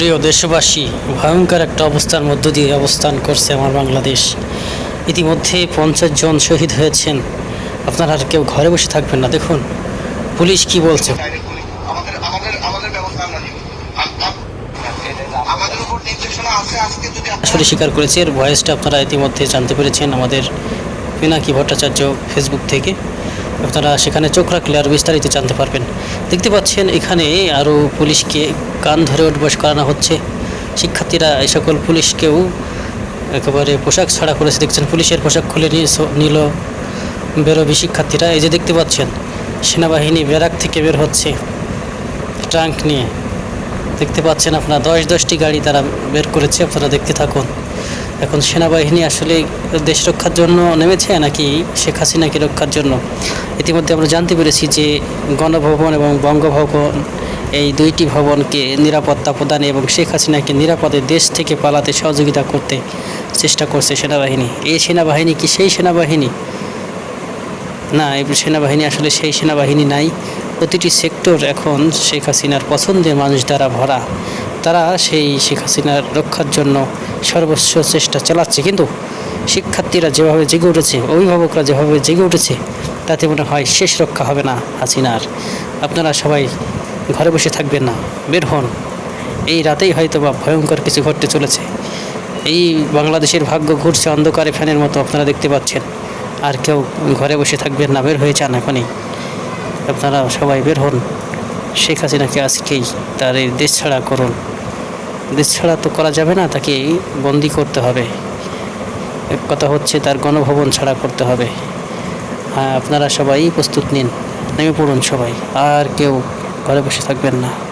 প্রিয় দেশবাসী ভয়ঙ্কর একটা অবস্থার মধ্য দিয়ে অবস্থান করছে আমার বাংলাদেশ। ইতিমধ্যে পঞ্চাশ জন শহীদ হয়েছেন। আপনারা আর কেউ ঘরে বসে থাকবেন না দেখুন। পুলিশ কি বলছে? আসলে স্বীকার করেছে এর ভয়েসটা আপনারা ইতিমধ্যে জানতে পেরেছেন আমাদের পিনাকি ভট্টাচার্য ফেসবুক থেকে। আপনারা সেখানে চোখ রাখলে আরও বিস্তারিত জানতে পারবেন। দেখতে পাচ্ছেন, এখানে আরও পুলিশকে কান ধরে উঠবাস করানো হচ্ছে। শিক্ষার্থীরা এই সকল পুলিশকেও একেবারে পোশাক ছাড়া করেছে। দেখছেন, পুলিশের পোশাক খুলে নিয়ে নিল বেরোবি শিক্ষার্থীরা। এই যে দেখতে পাচ্ছেন, সেনাবাহিনী ব্যারাক থেকে বের হচ্ছে ট্রাঙ্ক নিয়ে। দেখতে পাচ্ছেন, আপনারা দশ দশটি গাড়ি তারা বের করেছে। আপনারা দেখতে থাকুন। এখন সেনাবাহিনী আসলে দেশ রক্ষার জন্য নেমেছে নাকি শেখ হাসিনাকে রক্ষার জন্য? ইতিমধ্যে আমরা জানতে পেরেছি যে গণভবন এবং বঙ্গভবন এই দুইটি ভবনকে নিরাপত্তা প্রদানে এবং শেখ হাসিনাকে নিরাপদে দেশ থেকে পালাতে সহযোগিতা করতে চেষ্টা করছে সেনাবাহিনী। এই সেনাবাহিনী কি সেই সেনাবাহিনী? না, এই সেনাবাহিনী আসলে সেই সেনাবাহিনী নাই। প্রতিটি সেক্টর এখন শেখ হাসিনার পছন্দের মানুষ দ্বারা ভরা। তারা সেই শেখ হাসিনার রক্ষার জন্য সর্বোচ্চ চেষ্টা চালাচ্ছে। কিন্তু শিক্ষার্থীরা যেভাবে জেগে উঠেছে, অভিভাবকরা যেভাবে জেগে উঠেছে, তাতে মনে হয় শেষ রক্ষা হবে না হাসিনার। আপনারা সবাই ঘরে বসে থাকবেন না, বের হন। এই রাতেই হয়তো বা ভয়ঙ্কর কিছু ঘটতে চলেছে। এই বাংলাদেশের ভাগ্য ঘুরছে অন্ধকারে ফ্যানের মতো, আপনারা দেখতে পাচ্ছেন। আর কেউ ঘরে বসে থাকবেন না, বের হয়ে যান এখনই। আপনারা সবাই বের হন। শেখ হাসিনাকে আজকেই তার এই দেশ ছাড়া করুন। দেশ ছাড়া তো করা যাবে না, তাকে বন্দি করতে হবে। এক কথা হচ্ছে তার গণভবন ছাড়া করতে হবে। হ্যাঁ আপনারা সবাই প্রস্তুত নিন। নেমে পড়ুন সবাই। আর কেউ ঘরে বসে থাকবেন না।